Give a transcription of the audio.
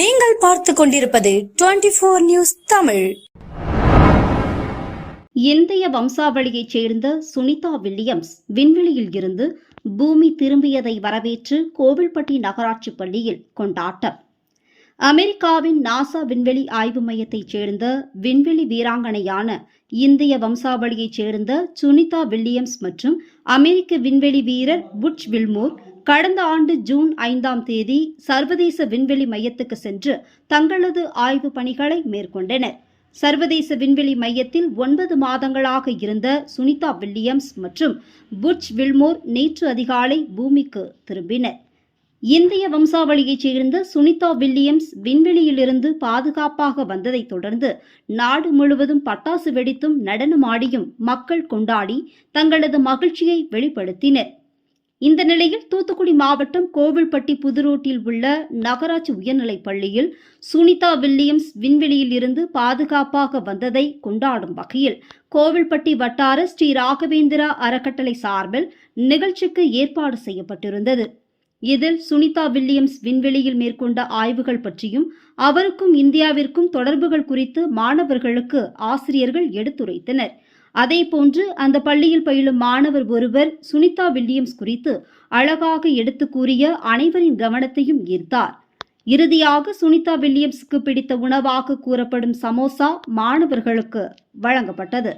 நீங்கள் பார்த்து கொண்டிருப்பது டுவெண்டி போர் நியூஸ் தமிழ். இந்திய வம்சாவளியைச் சேர்ந்த சுனிதா வில்லியம்ஸ் விண்வெளியில் இருந்து பூமி திரும்பியதை வரவேற்று கோவில்பட்டி நகராட்சி பள்ளியில் கொண்டாட்டம். அமெரிக்காவின் நாசா விண்வெளி ஆய்வு மையத்தைச் சேர்ந்த விண்வெளி வீராங்கனையான இந்திய வம்சாவளியைச் சேர்ந்த சுனிதா வில்லியம்ஸ் மற்றும் அமெரிக்க விண்வெளி வீரர் புட்ச் வில்மோர் கடந்த ஆண்டு ஜூன் ஐந்தாம் தேதி சர்வதேச விண்வெளி மையத்துக்கு சென்று தங்களது ஆய்வு பணிகளை மேற்கொண்டனர். சர்வதேச விண்வெளி மையத்தில் ஒன்பது மாதங்களாக இருந்த சுனிதா வில்லியம்ஸ் மற்றும் புட்ச் வில்மோர் நேற்று அதிகாலை பூமிக்கு திரும்பினர். இந்திய வம்சாவளியைச் சேர்ந்த சுனிதா வில்லியம்ஸ் விண்வெளியிலிருந்து பாதுகாப்பாக வந்ததைத் தொடர்ந்து நாடு முழுவதும் பட்டாசு வெடித்தும் நடனமாடியும் மக்கள் கொண்டாடி தங்களது மகிழ்ச்சியை வெளிப்படுத்தினர். இந்த நிலையில் தூத்துக்குடி மாவட்டம் கோவில்பட்டி புதுரோட்டில் உள்ள நகராட்சி உயர்நிலைப் பள்ளியில் சுனிதா வில்லியம்ஸ் விண்வெளியில் இருந்து பாதுகாப்பாக வந்ததை கொண்டாடும் வகையில் கோவில்பட்டி வட்டார ஸ்ரீ ராகவேந்திரா அறக்கட்டளை சார்பில் நிகழ்ச்சிக்கு ஏற்பாடு செய்யப்பட்டிருந்தது. இதில் சுனிதா வில்லியம்ஸ் விண்வெளியில் மேற்கொண்ட ஆய்வுகள் பற்றியும் அவருக்கும் இந்தியாவிற்கும் தொடர்புகள் குறித்து மாணவர்களுக்கு ஆசிரியர்கள் எடுத்துரைத்தனர். அதேபோன்று அந்த பள்ளியில் பயிலும் மாணவர் ஒருவர் சுனிதா வில்லியம்ஸ் குறித்து அழகாக எடுத்து கூறிய அனைவரின் கவனத்தையும் ஈர்த்தார். இறுதியாக சுனிதா வில்லியம்ஸுக்கு பிடித்த உணவாக கூறப்படும் சமோசா மாணவர்களுக்கு வழங்கப்பட்டது.